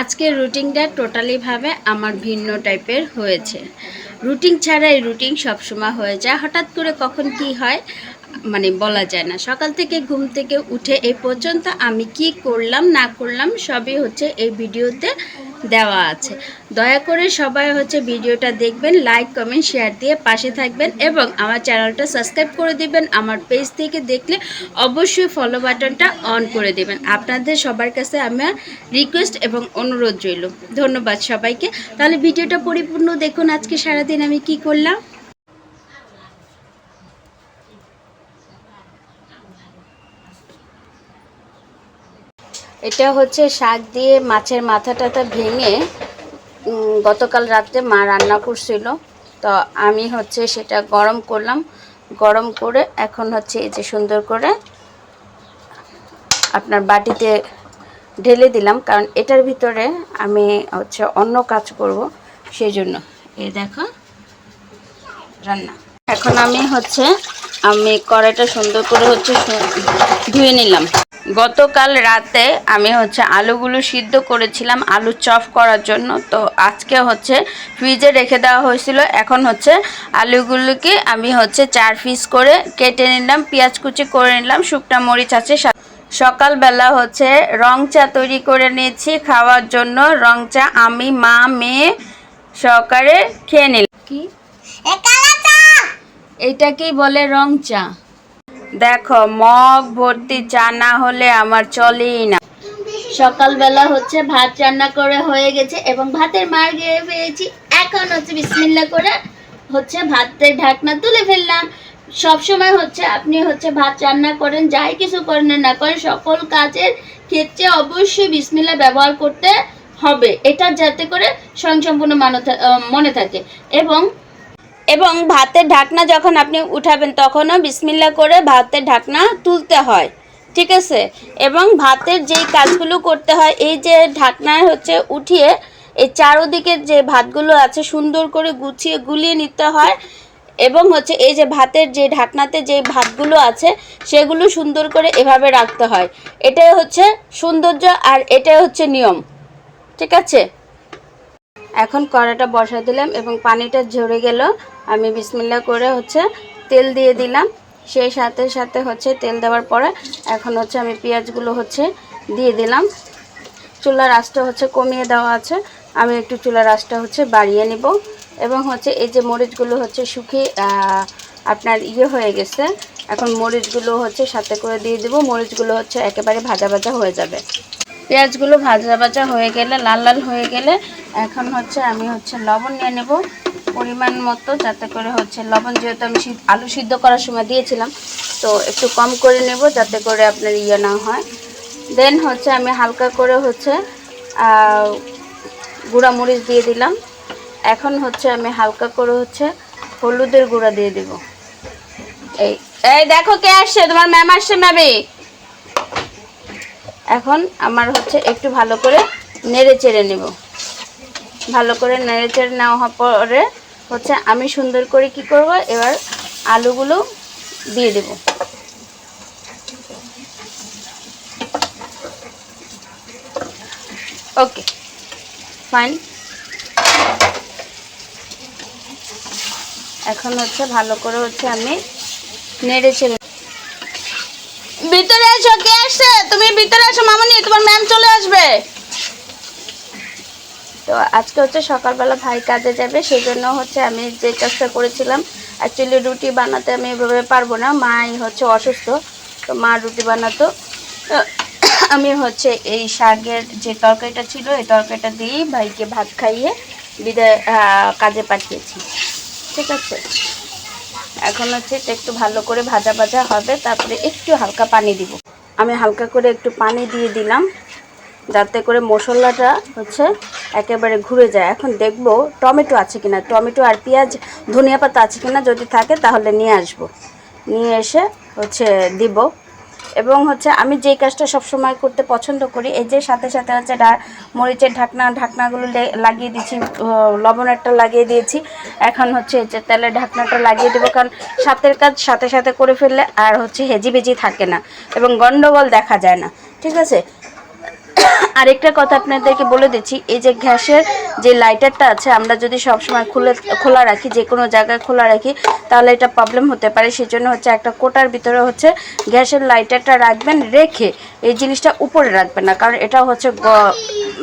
আজকের রুটিনটা টোটালিভাবে আমার ভিন্ন টাইপের হয়েছে। রুটিন ছাড়া এই রুটিন সবসময় হয়ে যায়। হঠাৎ করে কখন কি হয় মানে বলা যায় না। সকাল থেকে ঘুম থেকে উঠে এই পর্যন্ত আমি কি করলাম, না করলাম, সবই হচ্ছে এই ভিডিওতে দেওয়া আছে। দয়া করে সবাই হচ্ছে ভিডিওটা দেখবেন লাইক কমেন্ট শেয়ার দিয়ে পাশে থাকবেন এবং আমার চ্যানেলটা সাবস্ক্রাইব করে দিবেন। আমার পেজ থেকে দেখলে অবশ্যই ফলো বাটনটা অন করে দেবেন। আপনাদের সবার কাছে আমার রিকোয়েস্ট এবং অনুরোধ রইল। ধন্যবাদ সবাইকে। তাহলে ভিডিওটা পরিপূর্ণ দেখুন। আজকে সারাদিন আমি কি করলাম? এটা হচ্ছে শাক দিয়ে মাছের মাথা টাথা ভেঙে গতকাল রাত্রে মা রান্না করছিল। তো আমি হচ্ছে সেটা গরম করলাম। গরম করে এখন হচ্ছে এই যে সুন্দর করে আপনার বাটিতে ঢেলে দিলাম। কারণ এটার ভিতরে আমি হচ্ছে অন্য কাজ করব সেই জন্য এই দেখো, রান্না। এখন আমি হচ্ছে, আমি কড়াইটা সুন্দর করে হচ্ছে ধুয়ে নিলাম। গতকাল রাতে আমি হচ্ছে আলুগুলো সিদ্ধ করেছিলাম আলু চপ করার জন্য। তো আজকে হচ্ছে ফ্রিজে রেখে দেওয়া হয়েছিল। এখন হচ্ছে আলুগুলোকে আমি হচ্ছে চার পিস করে কেটে নিলাম পেঁয়াজ কুচি করে নিলাম শুকনা মরিচ আছে সকালবেলা হচ্ছে রং চা তৈরি করে নিয়েছি। খাওয়ার জন্য রং চা আমি মা মেয়ে সহকারে খেয়ে নিলাম। কি? এটাকেই বলে রং চা। দেখো, মগ ভর্তি চা না হলে আমার চলেই না। সকালবেলা হচ্ছে ভাত রান্না করে হয়ে গেছে এবং ভাতের মার গিয়ে পেয়েছি এখন হচ্ছে বিসমিল্লা করে হচ্ছে ভাতের ঢাকনা তুলে ফেললাম। সব সময় হচ্ছে আপনি হচ্ছে ভাত রান্না করেন, যাই কিছু করেন না করেন, সকল কাজের ক্ষেত্রে অবশ্যই বিসমিল্লা ব্যবহার করতে হবে। এটা যাতে করে স্বয়ংসম্পূর্ণ মানো মনে থাকে। এবং এবং ভাতের ঢাকনা যখন আপনি উঠাবেন, তখনও বিসমিল্লা করে ভাতের ঢাকনা তুলতে হয়। ঠিক আছে? এবং ভাতের যেই কাজগুলো করতে হয়, এই যে ঢাকনা হচ্ছে উঠিয়ে এই চারোদিকে যে ভাতগুলো আছে, সুন্দর করে গুছিয়ে গুলিয়ে নিতে হয় এবং হচ্ছে এই যে ভাতের যে ঢাকনাতে যে ভাতগুলো আছে, সেগুলো সুন্দর করে এভাবে রাখতে হয়। এটাই হচ্ছে সৌন্দর্য আর এটাই হচ্ছে নিয়ম। ঠিক আছে? এখন কড়াটা বসা দিলাম এবং পানিটা ঝরে গেল। আমি বিসমিল্লা করে হচ্ছে তেল দিয়ে দিলাম। সেই সাথে সাথে হচ্ছে তেল দেওয়ার পরে এখন হচ্ছে আমি পেঁয়াজগুলো হচ্ছে দিয়ে দিলাম। চুলার আঁচটা হচ্ছে কমিয়ে দেওয়া আছে। আমি একটু চুলার আঁচটা হচ্ছে বাড়িয়ে নিব এবং হচ্ছে এই যে মরিচগুলো হচ্ছে শুকিয়ে আপনার ইয়ে হয়ে গেছে, এখন মরিচগুলো হচ্ছে সাথে করে দিয়ে দেবো। মরিচগুলো হচ্ছে একেবারে ভাজা ভাজা হয়ে যাবে। পেঁয়াজগুলো ভাজা ভাজা হয়ে গেলে, লাল লাল হয়ে গেলে এখন হচ্ছে আমি হচ্ছে লবণ নিয়ে নেব পরিমাণ মতো, যাতে করে হচ্ছে লবণ যেহেতু আমি আলু সিদ্ধ করার সময় দিয়েছিলাম, তো একটু কম করে নেব যাতে করে আপনার ইয়ে না হয়। দেন হচ্ছে আমি হালকা করে হচ্ছে গুঁড়া মরিচ দিয়ে দিলাম। এখন হচ্ছে আমি হালকা করে হচ্ছে হলুদের গুঁড়া দিয়ে দেব। এই এই দেখো কে আসছে, তোমার ম্যাম আসছে ম্যামে এখন আমার হচ্ছে একটু ভালো করে নেড়ে চেড়ে নেব। ভালো করে নেড়ে চেড়ে নেওয়া পরে হচ্ছে আমি সুন্দর করে কি করব? এবার আলুগুলো দিয়ে দেব। ওকে, ফাইন। এখন হচ্ছে ভালো করে হচ্ছে আমি নেড়ে চেড়ে ভিতরে এসো, কে আসছে? তুমি ভিতরে এসো, মামনি, তোমার ম্যাম চলে আসবে। তো আজকে হচ্ছে সকালবেলা ভাই কাজে যাবে সেই জন্য হচ্ছে আমি যে কাজটা করেছিলাম অ্যাকচুয়ালি রুটি বানাতে আমি এভাবে পারব না, মাই হচ্ছে অসুস্থ, তো মা রুটি বানাতো। আমি হচ্ছে এই শাকের যে তরকারিটা ছিল, এই তরকারিটা দিয়েই ভাইকে ভাত খাইয়ে বিদায় কাজে পাঠিয়েছি। ঠিক আছে? এখন হচ্ছে এটা একটু ভালো করে ভাজা ভাজা হবে, তারপরে একটু হালকা পানি দিব। আমি হালকা করে একটু পানি দিয়ে দিলাম, যাতে করে মশলাটা হচ্ছে একেবারে ঘুরে যায়। এখন দেখব টমেটো আছে কিনা, টমেটো আর পেঁয়াজ, ধনিয়া পাতা আছে কিনা যদি থাকে তাহলে নিয়ে আসব। নিয়ে এসে হচ্ছে দিব। এবং হচ্ছে আমি যেই কাজটা সবসময় করতে পছন্দ করি, এই যে সাথে সাথে হচ্ছে মরিচের ঢাকনা, ঢাকনাগুলো লাগিয়ে দিয়েছি লবণেরটা লাগিয়ে দিয়েছি। এখন হচ্ছে যে তেলের ঢাকনাটা লাগিয়ে দেবো, কারণ সাথের কাজ সাথে সাথে করে ফেললে আর হচ্ছে হেজি বেজি থাকে না এবং গণ্ডগোল দেখা যায় না, ঠিক আছে? আরেকটা কথা আপনাদেরকে বলে দিচ্ছি, এই যে গ্যাসের যে লাইটারটা আছে, আমরা যদি সবসময় খুলে, খোলা রাখি, যে কোনো জায়গায় খোলা রাখি, তাহলে এটা প্রবলেম হতে পারে। সেই জন্য হচ্ছে একটা কোটার ভিতরে হচ্ছে গ্যাসের লাইটারটা রাখবেন, রেখে এই জিনিসটা উপরে রাখবেন না, কারণ এটা হচ্ছে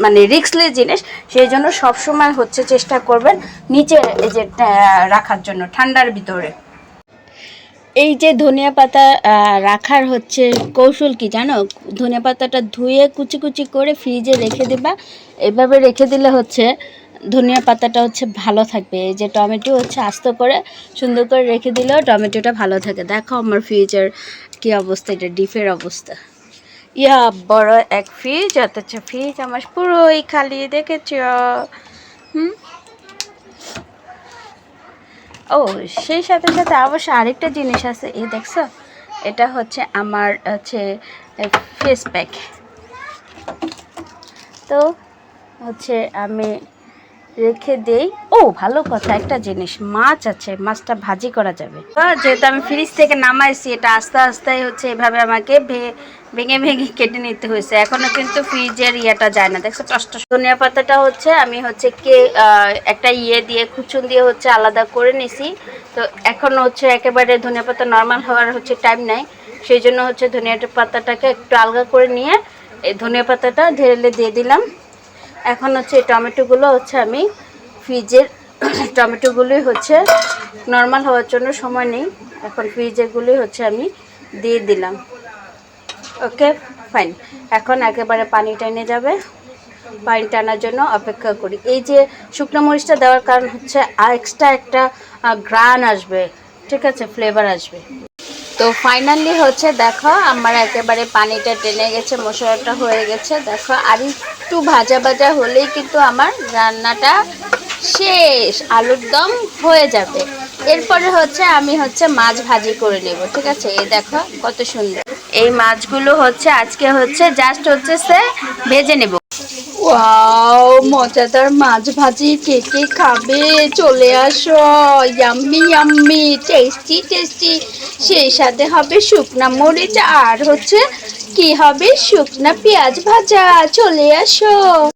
মানে রিক্সলি জিনিস। সেই জন্য সবসময় হচ্ছে চেষ্টা করবেন নিচে এই যে রাখার জন্য, ঠান্ডার ভিতরে। এই যে ধনিয়া পাতা রাখার হচ্ছে কৌশল কি জানো? ধনিয়া পাতাটা ধুয়ে কুচি কুচি করে ফ্রিজে রেখে দিবা। এভাবে রেখে দিলে হচ্ছে ধনিয়া পাতাটা হচ্ছে ভালো থাকবে। এই যে টমেটো হচ্ছে আস্ত করে সুন্দর করে রেখে দিলেও টমেটোটা ভালো থাকে। দেখো আমার ফ্রিজের কি অবস্থা, এটা ডিপের অবস্থা। ইয়া বড় এক ফ্রিজ, অথচ ফ্রিজ আমার পুরোই খালি, দেখেছ? হুম? ও, সেই সাথে সাথে অবশ্য আরেকটা জিনিস আছে, এই দেখছ? এটা হচ্ছে আমার হচ্ছে ফেস প্যাক তো হচ্ছে আমি রেখে দেই। ও, ভালো কথা, একটা জিনিস, মাছ আছে, মাছটা ভাজি করা যাবে। যেহেতু আমি ফ্রিজ থেকে নামাইছি, এটা আস্তে আস্তে হচ্ছে এভাবে আমাকে ভে- ভেঙে ভেঙে কেটে নিতে হয়েছে। এখনও কিন্তু ফ্রিজের ইয়েটা যায় না। দেখছ টস ধনিয়া পাতাটা হচ্ছে, আমি হচ্ছে কে একটা ইয়ে দিয়ে খুচুন দিয়ে হচ্ছে আলাদা করে নিছি। তো এখন হচ্ছে একেবারে ধনিয়া পাতা নর্মাল হওয়ার হচ্ছে টাইম নাই। সেই জন্য হচ্ছে ধনিয়া পাতাটাকে একটু আলগা করে নিয়ে এই ধনিয়া পাতাটা ঢেলে দিয়ে দিলাম। এখন হচ্ছে এই টমেটোগুলো হচ্ছে আমি ফ্রিজের টমেটোগুলোই হচ্ছে নর্মাল হওয়ার জন্য সময় নেই। এখন ফ্রিজেরগুলোই হচ্ছে আমি দিয়ে দিলাম। ওকে ফাইন এখন একেবারে পানি টেনে যাবে। পানি টানার জন্য অপেক্ষা করি। এই যে শুকনো মরিচটা দেওয়ার কারণ হচ্ছে এক্সট্রা একটা গ্রান আসবে। ঠিক আছে ফ্লেভার আসবে। তো ফাইনালি হচ্ছে দেখো, আমার একেবারে পানিটা টেনে গেছে, মশলাটা হয়ে গেছে। দেখো, আর একটু ভাজা ভাজা হলেই কিন্তু আমার রান্নাটা শেষ, আলুর দম হয়ে যাবে। এরপরে হচ্ছে আমি হচ্ছে মাছ ভাজি করে নেব। ঠিক আছে, এই দেখো, কত সুন্দর। এই মাছগুলো হচ্ছে, আজকে হচ্ছে জাস্ট হচ্ছে সে ভেজে নেব। ও মজাদার মাছ ভাজি, কে কে খাবে? চলে আসো ইয়াম্মি ইয়াম্মি টেস্টি টেস্টি সেই সাথে হবে শুকনা মরিচ, আর হচ্ছে কি হবে? শুকনা পেঁয়াজ ভাজা। চলে আসো।